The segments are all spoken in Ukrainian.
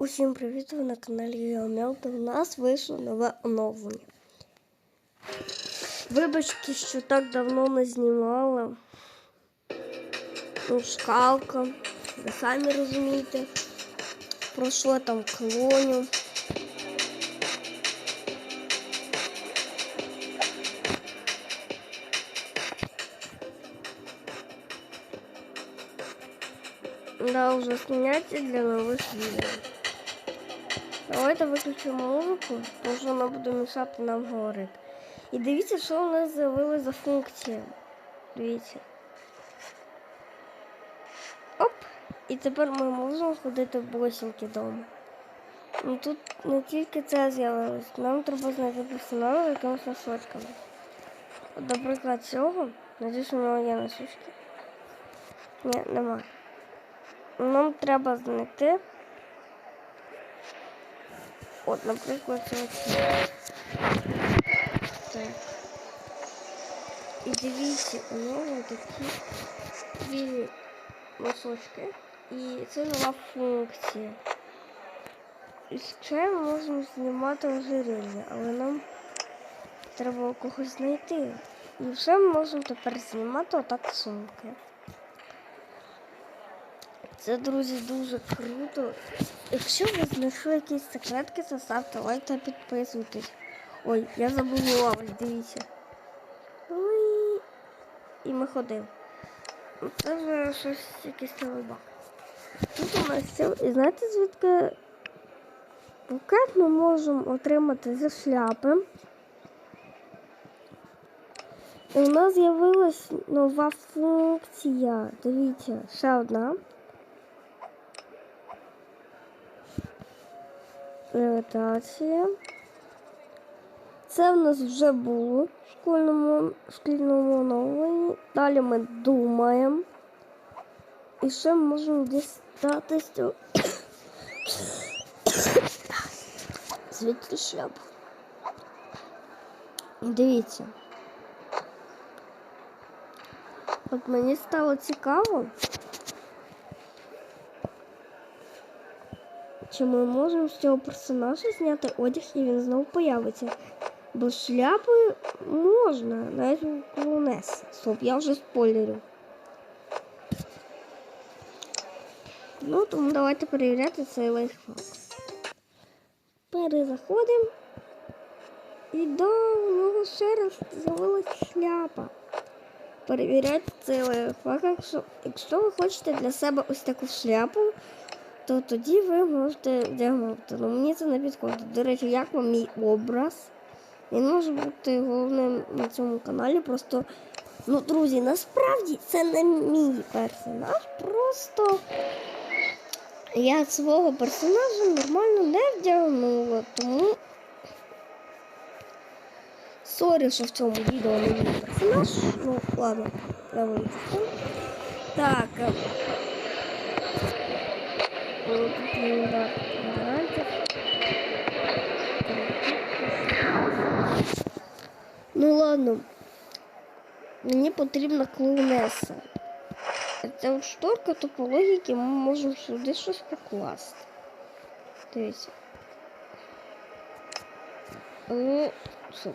Усім привіт! Ви на каналі Геомелта. У нас вийшло нове оновлення. Вибачте, що так давно не знімала. Ну, шкалка. Ви самі розумієте. Про що там клоню. Да, уже сняться для нових відео. Давайте виключимо музику, тому що вона буде мішати нам говорити. І дивіться, що у нас з'явилася за функція. Дивіться. Оп! І тепер ми можемо ходити в босінки вдома. Ну тут не тільки це з'явилось, нам треба знайти персонал з якимось носочками. От, наприклад, цього. Надіюсь, у нього є носочки. Ні, немає. Нам треба знайти. От, наприклад, ось. Так. І дивіться, у нього такі білі носочки. І це нова функція. І ще ми можемо знімати ожиріння, але нам треба когось знайти. І все ми можемо тепер знімати отак сумки. Це, друзі, дуже круто. Якщо ви знайшли якісь секретки, то ставте лайк та підписуйтесь. Ой, я забула, ось дивіться. І ми ходимо. Це вже щось якийсь телебак. Тут у нас все. І знаєте, звідки букет ми можемо отримати зі шляпи. І у нас з'явилась нова функція. Дивіться, ще одна. Левітація. Це в нас вже було в школьному, шкільному оновленні. Далі ми думаємо. І ще можемо дістатися звідти шляпу. Дивіться. От мені стало цікаво. Чи ми можемо з цього персонажа зняти одяг і він знову появиться? Бо з шляпою можна, навіть у клоунес. Стоп, я вже спойлерю. Ну, тому давайте перевіряти цей лайфхак. Перезаходимо. І у нього ще раз з'явилась шляпа. Перевіряйте цей лайфхак. Якщо ви хочете для себе ось таку шляпу, то тоді ви можете вдягнути. Ну мені це не підходить. До речі, як вам мій образ? Він може бути головним на цьому каналі. Просто, ну, друзі, насправді це не мій персонаж. Просто я свого персонажа нормально не вдягнула, тому. Сорі, що в цьому відео не мій персонаж. Ну, ладно, вийду. Так. Тут да, варіантів. Ну ладно. Мені потрібна клоунеса. Це от шторка, то по логіки ми можемо сюди щось покласти. Дивіться. Ну, стоп.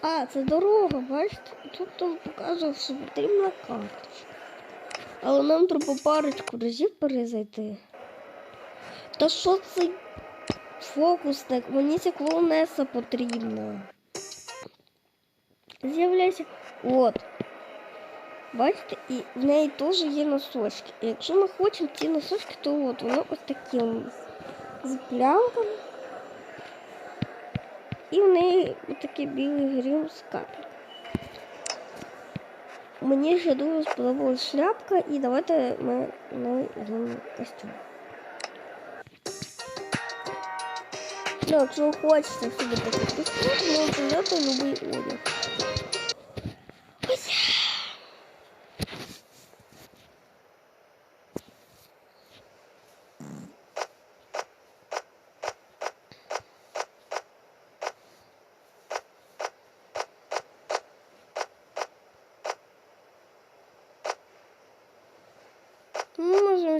А, це дорога, бачите? Тут там показує, що потрібна карточка. Але нам треба парочку разів перезайти. Та що це фокусник? Мені ця клоунеса потрібна. З'являється. От. Бачите, і в неї теж є носочки. І якщо ми хочемо ці носочки, то от воно ось такі з плямками. І в неї такий білий грім з капель. Мені ще дуже сподобалась шляпка, і давайте ми на зробимо костюм. Ну, якщо ви хочете собі такий костюм, то можете взяти любий одяг.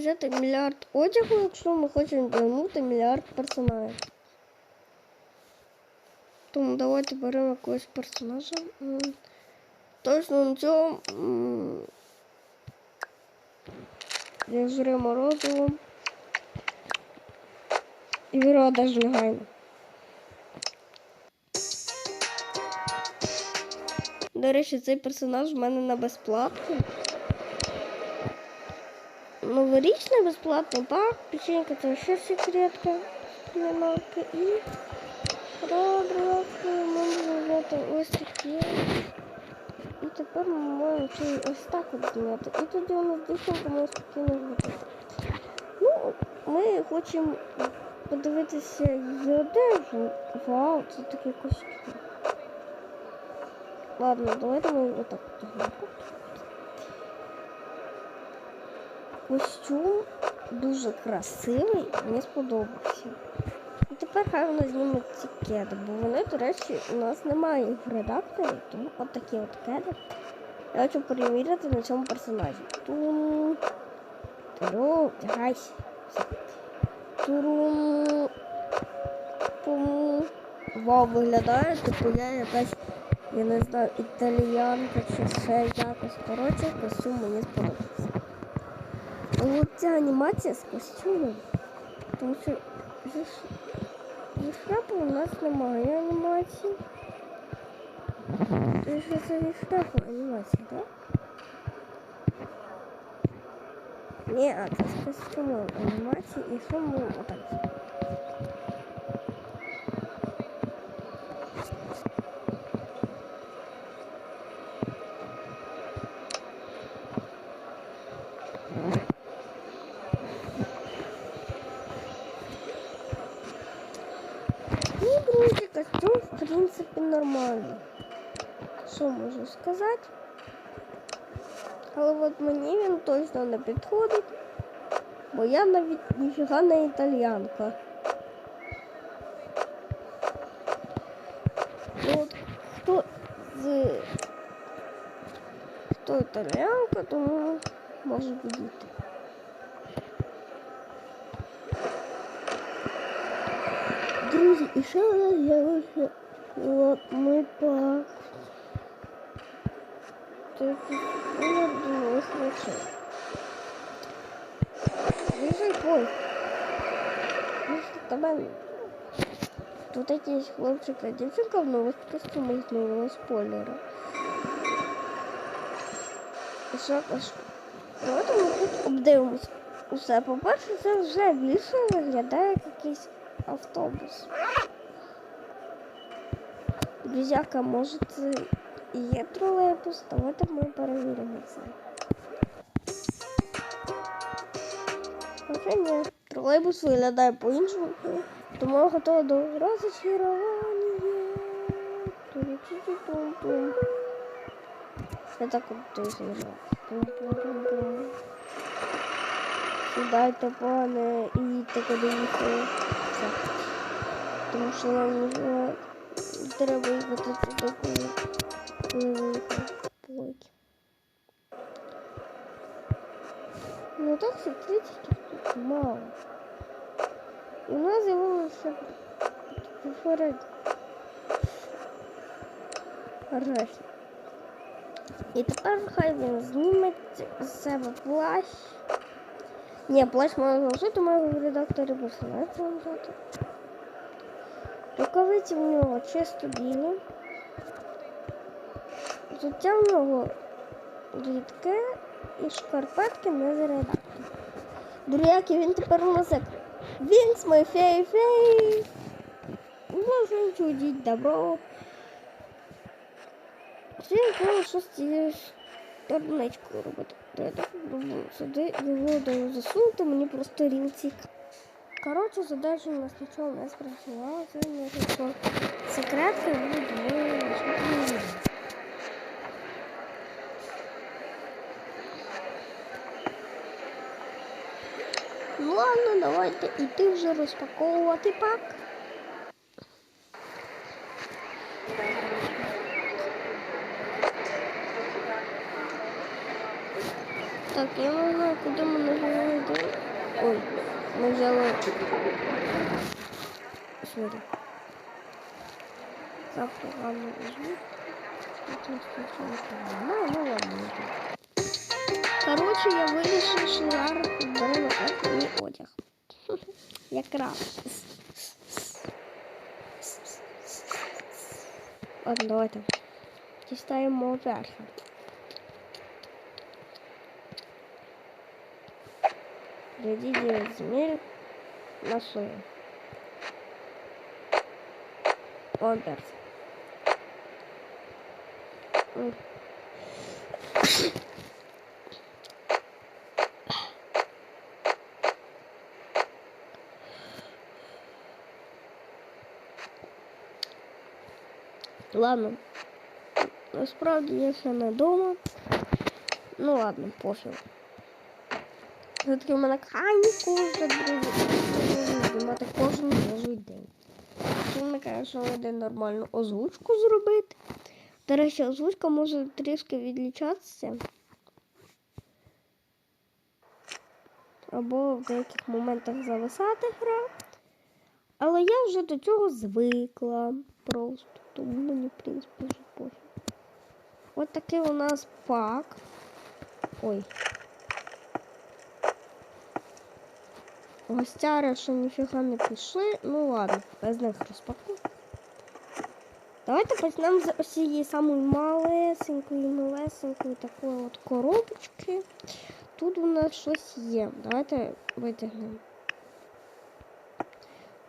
Взяти мільярд одягу, якщо ми хочемо вдягнути мільярд персонажів. Тому давайте беремо якогось персонажа. Точно на цьому я жре морозиво. І беру даже негайно. До речі, цей персонаж в мене на безплатку. Новорічний безплатний пак, печенька це ще секретка. Плінарка і продавати можна взяти ось такі. І тепер ми можемо ось так от зняти. І тоді у нас дівчинка може спокійно зробити. Ну, ми хочемо подивитися її одежу. Вау, це такий костюм. Ладно, давайте ми отак одягнемо. Костюм дуже красивий, мені сподобався. І тепер хай вона зніме ці кеди, бо вони, до речі, у нас немає в редакторі, тому от такі от кеди. Я хочу перевірити на цьому персонажі. Тум. Туру, вдягайся. Турум. Пум. Вау, виглядає, типу я якась, я не знаю, італіянка чи ще якось. Коротше, костюм мені сподобався. Але от ця анімація з костюмом, тому що зі, ш- зі шляпою у нас немає анімації. Тому що це зі шляпою анімація, так? Ні, а це з костюмом анімації і що ми отак. Принципі, нормальний. Що можу сказати? Але от мені він точно не підходить, бо я навіть ніфіга не італіянка. Ну, от хто з хто італіянка, тому може підійти. Друзі, і ще у нас з'явився от не було речей. Вижу поезд. Вижу тебе. Тут якийсь хлопчик і дівчинка в нових костюмах з нового спойлера. Що? Ми тут обдивимось. Усе, по-перше, це вже більше виглядає як якийсь автобус. Друзяка, може це і є тролейбус, давайте ми перевіримо це. Хоча ні, тролейбус виглядає по-іншому, тому я готова до розчарування. Ту-ру-ту-ту-тум-тум. Я так от. Пум-пум-пум-пум. Сідайте, пане, і їдьте куди їхали. Все. Тому що нам треба коли, коли. Ну так все 30 тут мало. У нас з'явилося поперед решта. І тепер хай він зніме з плащ. Ні, плащ можна залишити, маю в редакторі персонаж взяти. Рукавиці в нього чисто білі. Взуття в нього рідке і шкарпетки не з редактора. Друзяки, він тепер у нас Вінс мой фей-фей. Можна чудить добро. Це треба щось торничкою робити. Сюди його засунути, мені просто рінці. Коротше, задача у нас нічого не спрацювала. Це не що секретки будуть в Ну ладно, давайте іти вже розпаковувати пак. Так, Я не знаю, куди ми не. Ой, ми взяли. Сорі. Завтра рано візьму. Потім спочатку. Ну, ну ладно. не так. Коротше, я вирішив, що зараз беремо так мій одяг. Якраз. Ладно, давайте. Дістаємо верха. Дадите змею на сою. Он перс. М. Ладно. Насправді я ще не вдома. Ну ладно, пофіг. Все-таки у мене канікули друзі. Знімати кожен божий день. Ми, звісно, один нормальну озвучку зробити. До речі, озвучка може трішки відлічатися. Або в деяких моментах зависати гра. Але я вже до цього звикла просто. Тому мені, в принципі, вже пофіг. От такий у нас пак. Ой. Гостяри, що ніфіга не пішли. Ну ладно, без них розпакую. Давайте почнемо з цієї самої малесенької, малесенької такої от коробочки. Тут у нас щось є. Давайте витягнемо.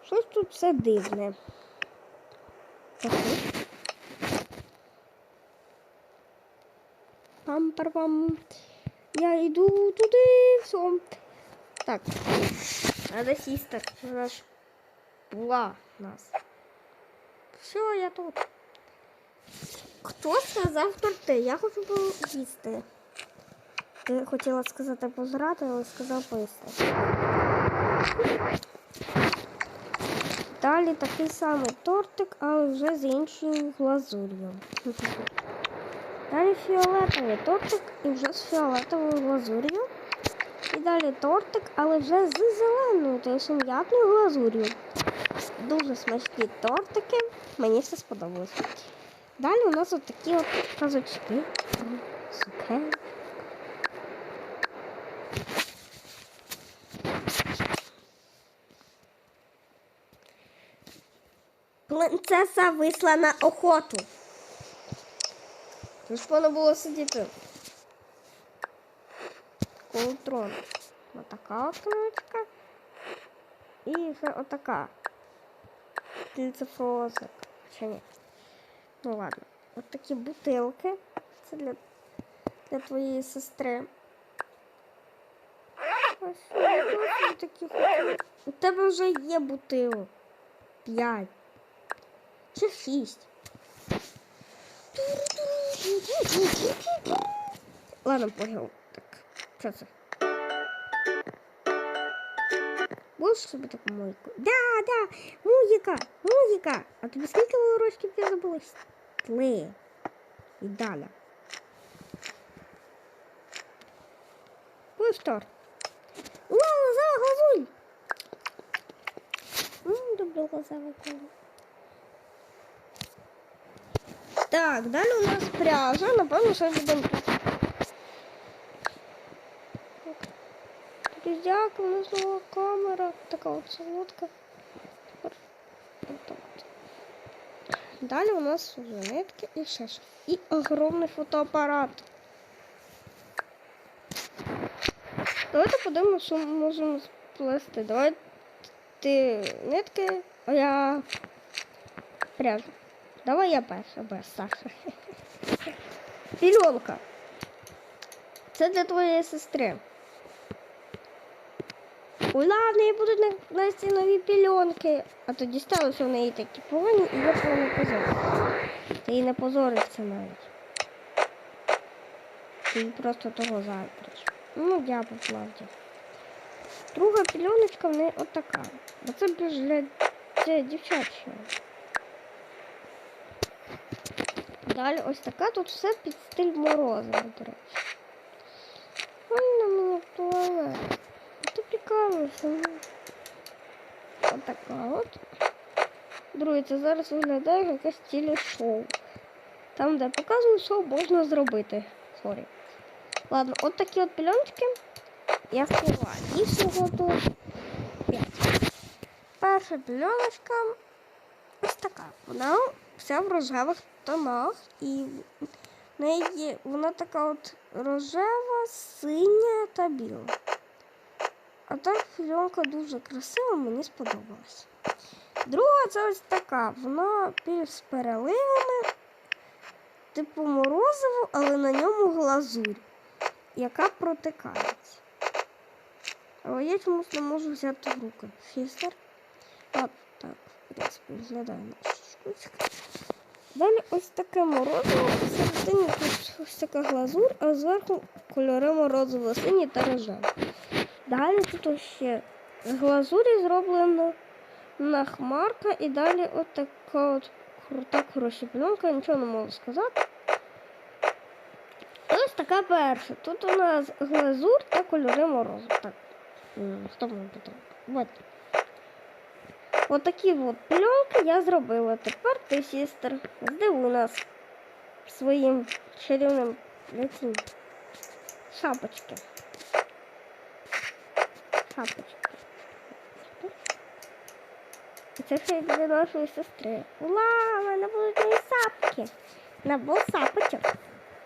Щось тут все дивне. Пам-пар-пам. Я йду туди, все. Так. Надо сісти. Вона ж нас. Все, я тут. Хто сказав торти? Я хочу поїсти. Ти хотіла сказати позирати, але сказав поїсти. Далі такий самий тортик, але вже з іншою глазур'ю. Далі фіолетовий тортик і вже з фіолетовою глазур'ю. І далі тортик, але вже з зеленою, тобто м'ятною глазур'ю. Дуже смачні тортики. Мені все сподобалось. Далі у нас от такі от казочки. Принцеса вийшла на охоту. Тож воно було сидіти. Коло трону. Отака от кнопочка. І ще отака. Кільцефрозик. Чи ні? Ну ладно. От такі бутилки. Це для, для сестри. Ось ось. У тебе вже є бутилок. П'ять. Чи шість. Ладно, понял. Так, що це? Будеш собі таку музику? Да, да, музика, музика. А тобі скільки було рочків я забула? Три. І далі. Пустор. О, глаза, глазуль. М, Люблю глаза виконувати. Так, далі у нас пряжа, напевно, що будемо. Друзяка, нас нова камера, така от солодка. Далі у нас вже нитки і ще щось. І огромний фотоапарат. Давайте подивимося, що ми можемо сплести. Давайте нитки, а я пряжу. Давай я перша, без Саша. Пільонка. Це для твоєї сестри. Ула, в неї будуть на, на ці нові пільонки. А тоді сталося в неї такі погані і я не позориться. Ти їй не позоришся навіть. Ти просто того зайтриш. Ну, я по. Друга пільоночка в неї отака. Бо це більш для, для дівчачого. Далі ось така тут все під стиль морозива, до речі. Ой, на туалет. Ну. Отака от. Друзі, це зараз виглядає як якесь телешоу. Там, де показують, що можна зробити. Сорі. Ладно, от такі от пленочки я сховаю. І всього тут 5. Перша пленочка ось така. Вона вся в рожевих тонах і в неї вона така от рожева, синя та біла. А так пленка дуже красива, мені сподобалась. Друга це ось така. Вона більш з переливами, типу морозиво, але на ньому глазурь, яка протикається. Але я чомусь не можу взяти в руки. Фістер. От так, в принципі, виглядає наша штучка. Далі ось таке морозиво, посередині тут ось така глазур, а зверху кольори морозиво сині та рожеві. Далі тут ще з глазурі зроблено на хмарка і далі от така от крута хороша пленка, нічого не можу сказати. Ось така перша. Тут у нас глазур та кольори морозу. Так, потрібен? Вот. От такі от пленки я зробила. Тепер ти, сестер, здивуй нас своїм чарівним цим шапочки. Шапочки. І Це ще для нашої сестри. Ула, в мене будуть мої сапки. Набув сапочок.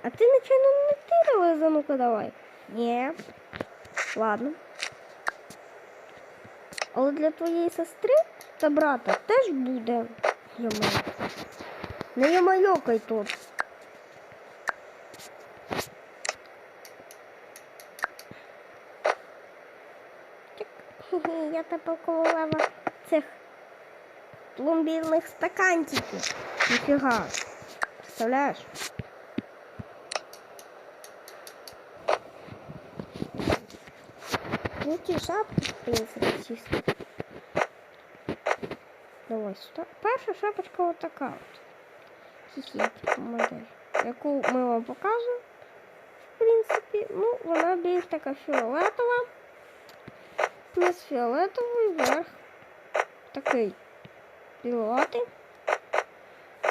А ти нічого не тирила за ну-ка давай. Ні. Ладно. Але для твоєї сестри та брата теж буде. Йомай. Не йомайокай тут. Я колова цих пломбірних стаканчиків. Ніфіга. Представляєш? Ну, ті шапки, в принципі, чисто. Давай сюди. Перша шапочка от така от. Хіхі, модель. Яку ми вам покажемо. В принципі, ну, вона більш така фіолетова. Не з фіолетовий верх. Такий білотий.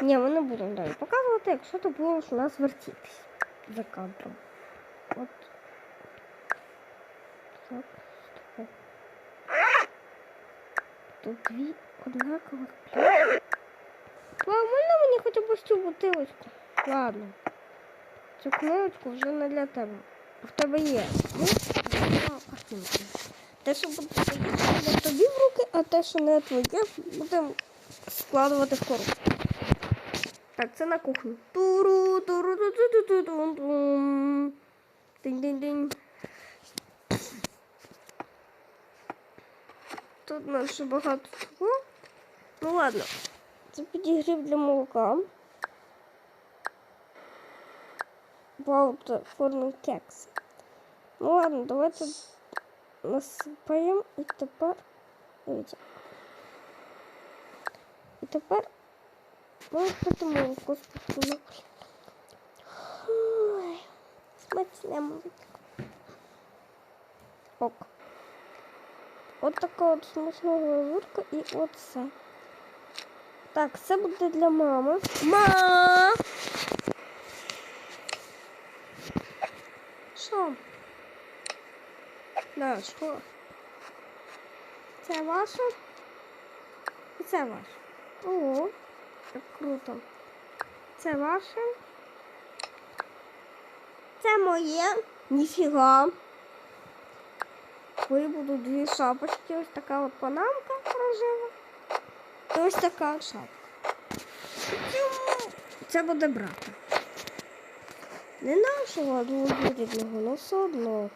Ні, ми не будемо далі показувати, ти будеш у нас вертітись за кадром. От. Так, стоп. Тут дві однакових пляшки. Мам, можна мені хоча б цю бутилочку? Ладно. Цю книжечку вже не для тебе. В тебе є. Те, що буде тобі в руки, а те, що не твоє, будемо складувати в коробку. Так, це на кухню. Туру, туру, ту ту ту ту ту тум Динь-динь-динь. Тут ще багато чого. Ну ладно. Це підігрів для молока. Вау, це форми кекс. Ну ладно, давайте насипаємо і тепер. Дивіться. І тепер ми пити молоко спокійно. Ой, Смачне молоко. Ок. От така от смачна глазурка і оце. Так, це буде для мами. Ма! Що? Що? Це ваше? І це ваше. Ого, як круто. Це ваше. Це моє. Ніфіга. Ви будуть дві шапочки. Ось така от панамка рожева. І ось така шапка. Це буде брата. Не нашого, а двоюрідного, але все одно.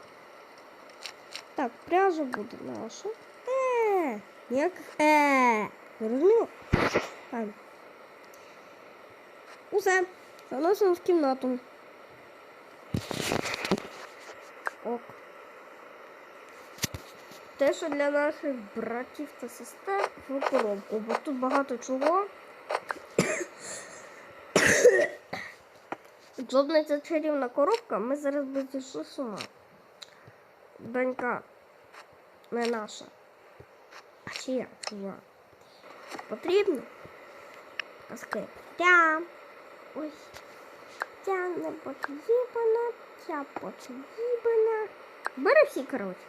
Так, пряжа буде наша. Е, ніяких е. Зрозуміло? Ладно. Усе. Заносимо в кімнату. Ок. Те, що для наших братів та сестер в коробку, бо тут багато чого. Жодна ця чарівна коробка, ми зараз зійшли з ума. Донька. Не наша. А чия чужа? Потрібно? Казки. Ця. Ось. Ця не потрібна, ця потрібна. Бери всі, коротше.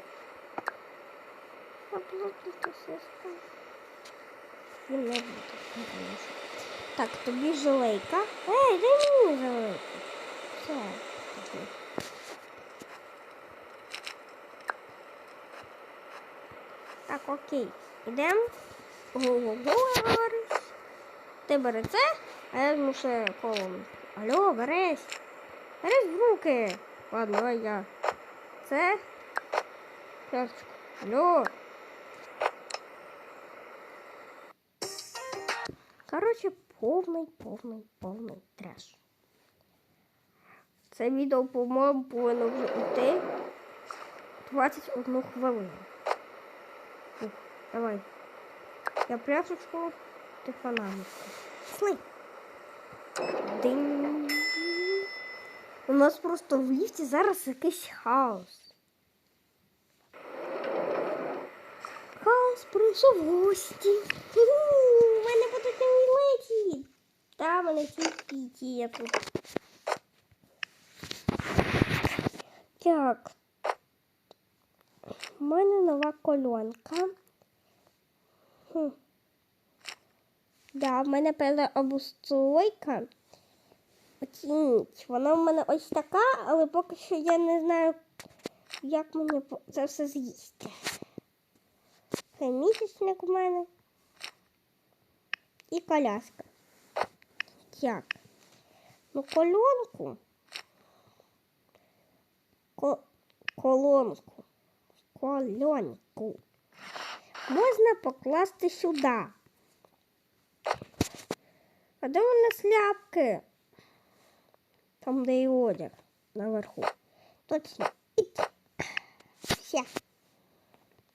Оплатити сестра. Він не буде. Так, тобі жилейка. Ей, дай мені жилейку. Все. Так, окей. Ідемо. Говориш. Ти бери це, а я візьму ще колом. Алло, берись. Берись в руки. Ладно, давай я. Це. Карточку. Алло. Коротше, повний, повний, повний треш. Це відео, по-моєму, повинно вже йти 21 хвилину. Давай. Я пляшечку, ти фонарик. Пішли. Динь. У нас просто в ліфті зараз якийсь хаос. Хаос прийшов в гості. У мене будуть нові леті. Та мене тільки є тут. Так. У мене нова кольонка. Хм. Да, в мене певна обустройка. Оцініть. Вона в мене ось така, але поки що я не знаю, як мені це все з'їсти. Це місячник у мене. І коляска. Як? Ну, кольонку. Ко- колонку. Кольонку. Можна покласти сюди. А де у нас ляпки? Там, де і одяг наверху. Точно. Іт. Все.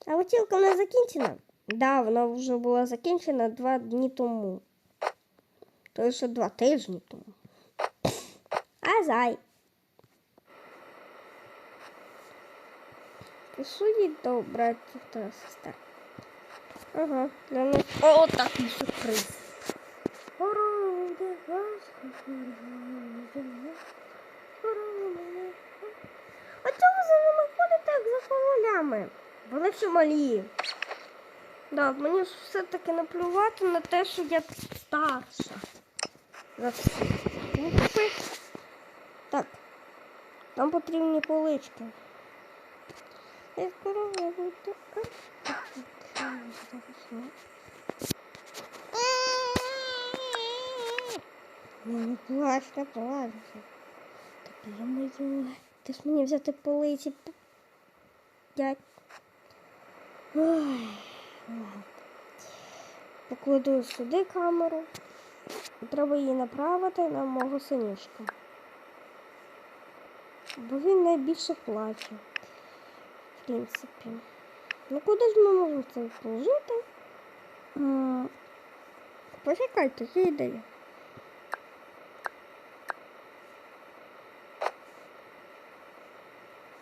А готівка не закінчена? Да, вона вже була закінчена два дні тому. То ще два тижні тому. А зай. Посудіть до братів та сестер. Ага, для них. О, такий сюрприз. А чого за ними ходите, як за ковалями? Вони всі малі. Да, мені ж все-таки наплювати на те, що я старша. За всіх. Ну. Так. Нам потрібні полички. Я скоро буду. Не плач, не плач. Я мою. Ти ж мені взяти полиці. Дядь. Ой. Покладу сюди камеру. Треба її направити на мого синішка. Бо він найбільше плаче. В принципі. Ну куди ж ми можемо це положити? М, Почекайте, є ідея.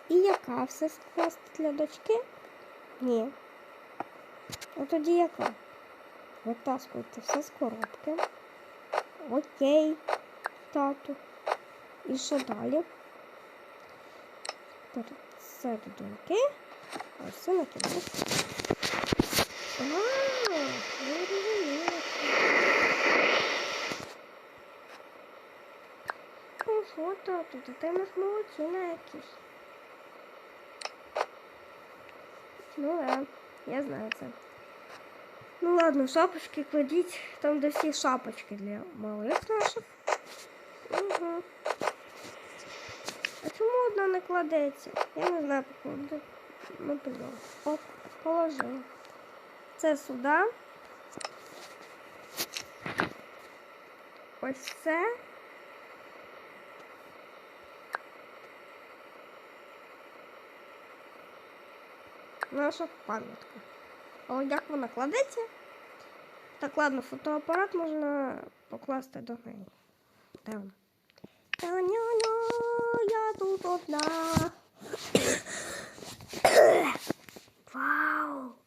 І яка все скласти для дочки? Ні. А тоді яка? Витаскуйте все з коробки. Окей, тату. І що далі? Це до доньки. Це. А, що, тату, та ти в нас молодчина якийсь. Ну да, я знаю це. Ну ладно, шапочки кладіть там, де всі шапочки для малих наших. Угу. А чому одна не кладеться? Я не знаю, покладу. Ну, підлогу. Оп, положила. Це сюди. Ось це. Наша пам'ятка. О, як вона кладеться? Так, ладно, фотоапарат можна покласти до неї. Де вона? Та-ня-ня, я тут одна. Ugh.